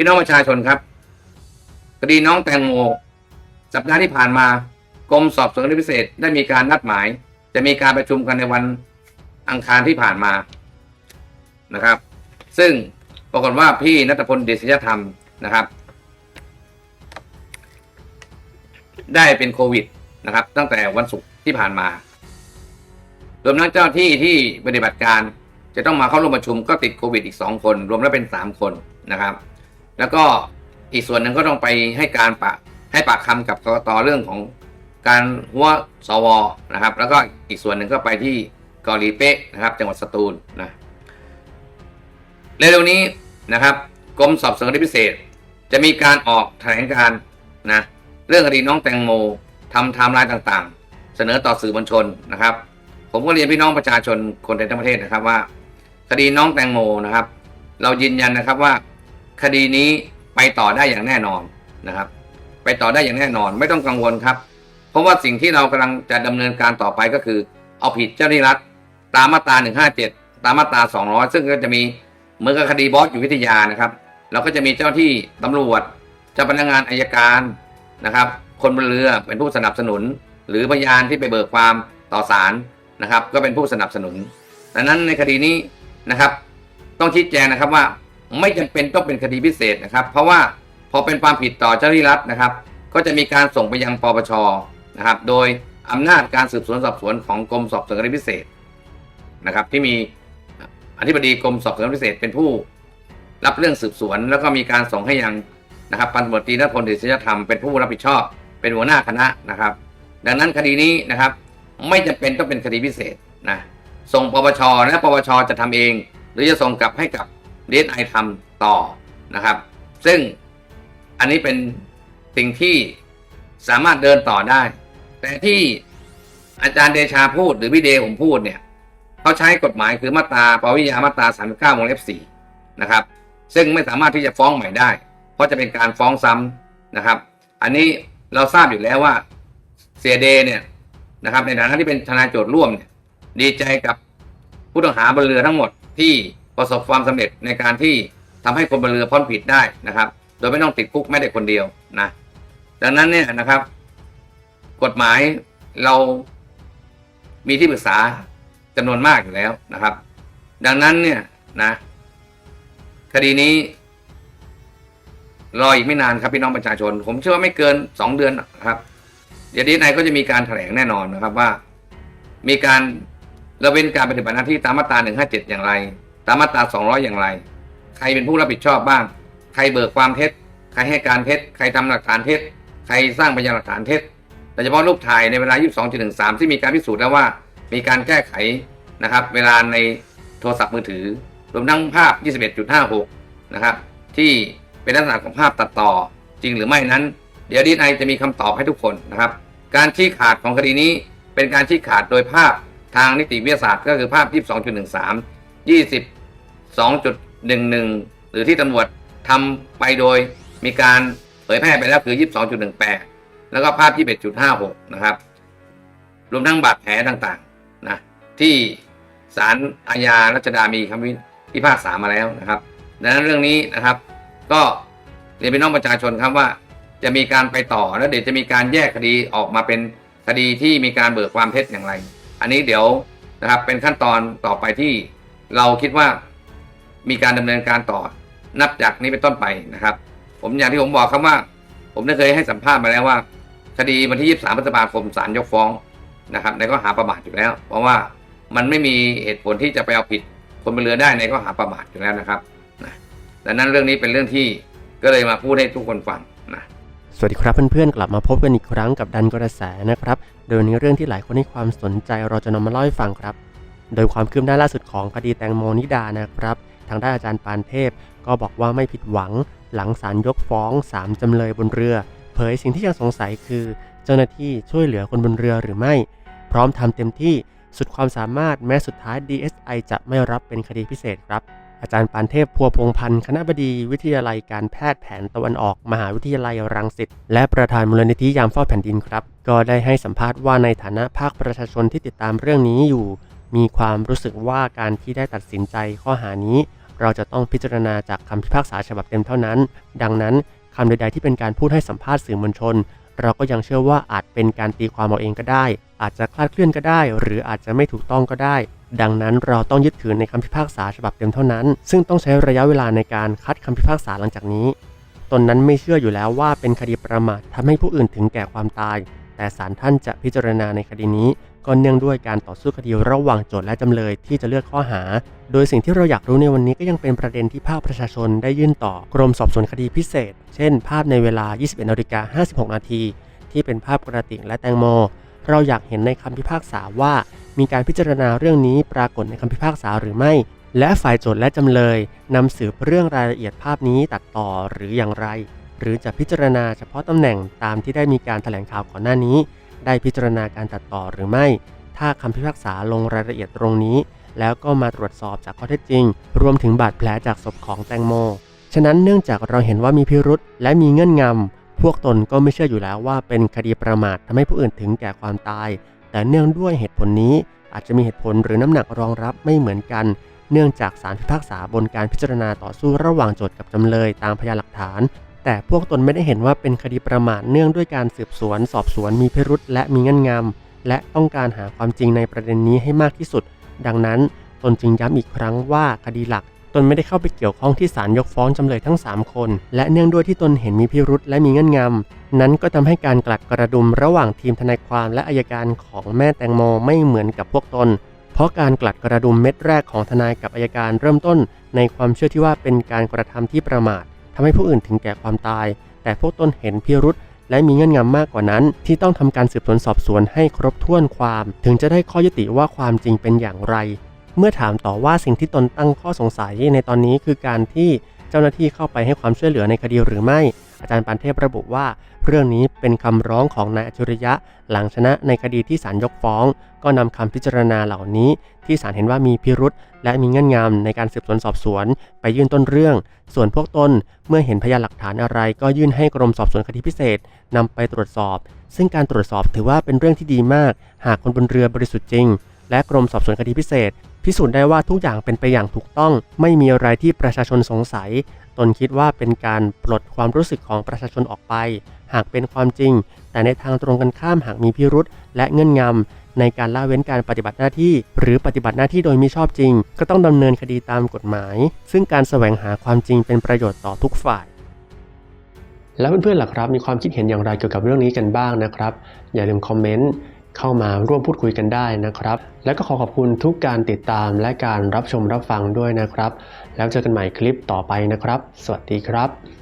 พี่น้องประชาชนครับคดีน้องแตงโมสัปดาห์ที่ผ่านมากรมสอบสวนคดีพิเศษได้มีการนัดหมาย จะมีการประชุมกันในวันอังคารที่ผ่านมานะครับ ซึ่งปรากฏว่าพี่นัทพลเดชยธรรมนะครับ ได้เป็นโควิดนะครับ ตั้งแต่วันศุกร์ที่ผ่านมารวมทั้งเจ้าหน้าที่ที่ปฏิบัติการจะต้องมาเข้าร่วมประชุมก็ติดโควิดอีก 2 คน รวมแล้วเป็น 3 คนนะครับ แล้วก็อีกส่วนหนึ่งก็ต้องไปให้การปะให้ปากคำกับกกตเรื่องของการหัวสวนะครับ แล้วก็อีกส่วนหนึ่งก็ไปที่เกาหลีเป๊ะนะครับ จังหวัดสตูลนะเร็วๆนี้นะครับกรมสอบสวนคดีพิเศษ จะมีการออกแถลงการนะเรื่องคดีน้องแตงโมทำไทม์ไลน์ต่างๆ เสนอต่อสื่อมวลชนนะครับ ผมก็เรียนพี่น้องประชาชนคนในทั้งประเทศนะครับว่า คดีน้องแตงโมนะครับ เรายืนยันนะครับว่า คดีนี้ไปต่อได้อย่างแน่นอนนะครับ ไปต่อได้อย่างแน่นอนไม่ต้องกังวลครับ เพราะว่าสิ่งที่เรากำลังจะดำเนินการต่อไปก็คือ เอาผิดเจ้าหน้าที่รัฐตามมาตรา 157 ตามมาตรา 200 ซึ่งก็จะมีเหมือนกับคดีบอสอยู่วิทยานะครับเราก็จะมีเจ้าหน้าที่ตำรวจเจ้าพนักงานอายการนะครับ คนบนเรือเป็นผู้สนับสนุน หรือพยานที่ไปเบิกความต่อศาลนะครับ ก็เป็นผู้สนับสนุนดังนั้นในคดีนี้นะครับ ต้องชี้แจงนะครับว่า ไม่จำเป็นต้องเป็นคดีพิเศษนะครับ เพราะว่าพอเป็นความผิดต่อเจ้าหน้าที่รัฐนะครับ ก็จะมีการส่งไปยังปปชนะครับ โดยอำนาจการสืบสวนสอบสวนของกรมสอบสวนคดีพิเศษนะครับ ที่มีอธิบดีกรมสอบสวนพิเศษเป็นผู้ รับเรื่องสืบสวน แล้วก็มีการส่งให้ยังนะครับพันตำรวจตรีนพลเดชยธรรมเป็นผู้รับผิดชอบ เป็นหัวหน้าคณะนะครับ ดังนั้นคดีนี้นะครับ ไม่จำเป็นต้องเป็นคดีพิเศษนะส่งปปชและปปชจะทำเอง หรือจะส่งกลับให้กับ ดีเอสไอทำต่อนะครับ ซึ่งอันนี้เป็นสิ่งที่สามารถเดินต่อได้ แต่ที่อาจารย์เดชาพูดหรือพี่เดผมพูดเนี่ยเขาใช้กฎหมายคือมาตราปวิยามาตรา39วงเล็บ4นะครับ ซึ่งไม่สามารถที่จะฟ้องใหม่ได้ เพราะจะเป็นการฟ้องซ้ำนะครับ อันนี้เราทราบอยู่แล้วว่าเสียเดเนี่ยนะครับในฐานะที่เป็นทนายโจทย์ร่วมเนี่ยดีใจกับผู้ต้องหาบนเรือทั้งหมดที่ ประสบความสำเร็จในการที่ทำให้คนบนเรือพ้นผิดได้นะครับ โดยไม่ต้องติดคุกแม้แต่คนเดียวนะดังนั้นเนี่ยนะครับ กฎหมายเรามีที่ปรึกษาจำนวนมากอยู่แล้วนะครับ ดังนั้นเนี่ยนะ คดีนี้รออีกไม่นานครับพี่น้องประชาชน ผมเชื่อว่าไม่เกินสองเดือนครับ เดี๋ยวดีนายก็จะมีการแถลงแน่นอนนะครับว่า มีการระเว้นการปฏิบัติหน้าที่ตามมาตรา157 อย่างไร ตามมาตรา200 อย่างไร ใครเป็นผู้รับผิดชอบบ้าง ใครเบิกความเท็จ ใครให้การเท็จ ใครทำหลักฐานเท็จ ใครสร้างพยานหลักฐานเท็จโดยเฉพาะรูปถ่ายในเวลา 22.13 ที่มีการพิสูจน์แล้วว่า มีการแก้ไขนะครับ เวลาในโทรศัพท์มือถือ รวมทั้งภาพ 21.56 นะครับ ที่เป็นลักษณะของภาพตัดต่อ จริงหรือไม่นั้น เดี๋ยวดีไอจะมีคำตอบให้ทุกคนนะครับ การชี้ขาดของคดีนี้เป็นการชี้ขาดโดยภาพทางนิติวิทยาศาสตร์ก็คือภาพ 22.13 22.11 หรือที่ตำรวจทำไปโดยมีการเผยแพร่ไปแล้วคือ 22.18 แล้วก็ภาพ 21.56 นะครับ รวมทั้งบาดแผลต่างๆนะที่ศาลอาญารัชดามีคำพิพากษามาแล้วนะครับดังนั้นเรื่องนี้นะครับ ก็เรียนพี่น้องประชาชนครับว่า จะมีการไปต่อแล้วเดี๋ยวจะมีการแยกคดีออกมาเป็นคดีที่มีการเบิกความเท็จอย่างไร อันนี้เดี๋ยวนะครับเป็นขั้นตอนต่อไปที่เราคิดว่า มีการดำเนินการต่อนับจากนี้เป็นต้นไปนะครับ ผมอย่างที่ผมบอกครับว่า ผมได้เคยให้สัมภาษณ์มาแล้วว่า คดีวันที่ 23พฤษภาคมศาลยกฟ้องนะครับในข้อหาประมาทอยู่แล้ว เพราะว่ามันไม่มีเหตุผลที่จะไปเอาผิดคนบนเรือได้ในข้อหาประมาทอยู่แล้วนะครับนะดังนั้นเรื่องนี้เป็นเรื่องที่ก็เลยมาพูดให้ทุกคนฟังนะสวัสดีครับเพื่อนๆกลับมาพบกันอีกครั้งกับดันกระแสนะครับ โดยวันนี้เรื่องที่หลายคนให้ความสนใจเราจะนำมาเล่าให้ฟังครับ โดยความคืบหน้าล่าสุดของคดีแตงโมนิดานะครับ ทางด้านอาจารย์ปานเทพ ก็บอกว่าไม่ผิดหวัง หลังศาลยกฟ้อง 3 จำเลยบนเรือ เผยสิ่งที่ยังสงสัยคือ เจ้าหน้าที่ช่วยเหลือคนบนเรือหรือไม่ พร้อมทำเต็มที่สุดความสามารถแม้สุดท้าย DSI จะไม่รับเป็นคดีพิเศษครับ อาจารย์ปานเทพพัวพงพันธ์ คณะบดีวิทยาลัยการแพทย์แผนตะวันออก มหาวิทยาลัยรังสิต และประธานมูลนิธิยามเฝ้าแผ่นดินครับ ก็ได้ให้สัมภาษณ์ว่าในฐานะภาคประชาชนที่ติดตามเรื่องนี้อยู่ มีความรู้สึกว่าการที่ได้ตัดสินใจข้อหานี้ เราจะต้องพิจารณาจากคำพิพากษาฉบับเต็มเท่านั้น ดังนั้นคำใดๆที่เป็นการพูดให้สัมภาษณ์สื่อมวลชน เราก็ยังเชื่อว่าอาจเป็นการตีความเอาเองก็ได้ อาจจะคลาดเคลื่อนก็ได้ หรืออาจจะไม่ถูกต้องก็ได้ ดังนั้นเราต้องยึดถือในคำพิพากษาฉบับเต็มเท่านั้น ซึ่งต้องใช้ระยะเวลาในการคัดคำพิพากษาหลังจากนี้ ตนนั้นไม่เชื่ออยู่แล้วว่าเป็นคดีประมาททำให้ผู้อื่นถึงแก่ความตาย แต่ศาลท่านจะพิจารณาในคดีนี้ ก็เนื่องด้วยการต่อสู้คดีระหว่างโจทก์และจำเลยที่จะเลือกข้อหา โดยสิ่งที่เราอยากรู้ในวันนี้ก็ยังเป็นประเด็นที่ภาคประชาชนได้ยื่นต่อกรมสอบสวนคดีพิเศษ เช่น ภาพในเวลา 21นาฬิกา56 นาที ที่เป็นภาพกระติกและแตงโม เราอยากเห็นในคำพิพากษาว่า มีการพิจารณาเรื่องนี้ปรากฏในคำพิพากษาหรือไม่ และฝ่ายโจทก์และจำเลยนำสืบเรื่องรายละเอียดภาพนี้ตัดต่อหรืออย่างไร หรือจะพิจารณาเฉพาะตำแหน่งตามที่ได้มีการแถลงข่าวก่อนหน้านี้ ได้พิจารณาการตัดต่อหรือไม่ ถ้าคำพิพากษาลงรายละเอียดตรงนี้ แล้วก็มาตรวจสอบจากข้อเท็จจริง รวมถึงบาดแผลจากศพของแตงโม ฉะนั้นเนื่องจากเราเห็นว่ามีพิรุษและมีเงื่อนงำพวกตนก็ไม่เชื่ออยู่แล้วว่าเป็นคดีประมาททำให้ผู้อื่นถึงแก่ความตาย แต่เนื่องด้วยเหตุผลนี้อาจจะมีเหตุผลหรือน้ำหนักรองรับไม่เหมือนกัน เนื่องจากสารพิพากษาบนการพิจารณาต่อสู้ระหว่างโจทก์กับจำเลยตามพยานหลักฐาน แต่พวกตนไม่ได้เห็นว่าเป็นคดีประมาทเนื่องด้วยการสืบสวน สอบสวนมีพิรุษและมีเงื่อนงำและต้องการหาความจริงในประเด็นนี้ให้มากที่สุด ดังนั้นตนจึงย้ำอีกครั้งว่าคดีหลัก ตนไม่ได้เข้าไปเกี่ยวข้องที่ศาลยกฟ้องจำเลยทั้ง 3 คน และเนื่องด้วยที่ตนเห็นมีพิรุษและมีเงื่อนงำนั้นก็ทำให้การกลัดกระดุมระหว่างทีมทนายความและอายการของแม่แตงโมไม่เหมือนกับพวกตน เพราะการกลัดกระดุมเม็ดแรกของทนายกับอายการเริ่มต้น ในความเชื่อที่ว่าเป็นการกระทำที่ประมาท ทำให้ผู้อื่นถึงแก่ความตาย แต่พวกตนเห็นพิรุษและมีเงื่อนงำมากกว่านั้น ที่ต้องทำการสืบสวนสอบสวนให้ครบถ้วนความ ถึงจะได้ข้อยุติว่าความจริงเป็นอย่างไร เมื่อถามต่อว่าสิ่งที่ตนตั้งข้อสงสัยในตอนนี้คือการที่เจ้าหน้าที่เข้าไปให้ความช่วยเหลือในคดีหรือไม่ อาจารย์ปานเทพระบุว่า เรื่องนี้เป็นคำร้องของนายอัจฉริยะ หลังชนะในคดีที่ศาลยกฟ้อง ก็นำคำพิจารณาเหล่านี้ ที่ศาลเห็นว่ามีพิรุษและมีเงื่อนงำในการสืบสวนสอบสวน ไปยื่นต้นเรื่อง ส่วนพวกตนเมื่อเห็นพยานหลักฐานอะไร ก็ยื่นให้กรมสอบสวนคดีพิเศษนำไปตรวจสอบ ซึ่งการตรวจสอบถือว่าเป็นเรื่องที่ดีมาก หากคนบนเรือบริสุทธิ์จริง และกรมสอบสวนคดีพิเศษพิสูจน์ได้ว่าทุกอย่างเป็นไปอย่างถูกต้อง ไม่มีอะไรที่ประชาชนสงสัย ตนคิดว่าเป็นการปลดความรู้สึกของประชาชนออกไป หากเป็นความจริง แต่ในทางตรงกันข้ามหากมีพิรุษและเงื่อนงำในการละเว้นการปฏิบัติหน้าที่ หรือปฏิบัติหน้าที่โดยมิชอบจริง ก็ต้องดำเนินคดีตามกฎหมาย ซึ่งการแสวงหาความจริงเป็นประโยชน์ต่อทุกฝ่าย แล้วเพื่อนๆล่ะครับมีความคิดเห็นอย่างไรเกี่ยวกับเรื่องนี้กันบ้างนะครับ อย่าลืมคอมเมนต์ เข้ามาร่วมพูดคุยกันได้นะครับ และก็ขอขอบคุณทุกการติดตามและการรับชมรับฟังด้วยนะครับ แล้วเจอกันใหม่คลิปต่อไปนะครับ สวัสดีครับ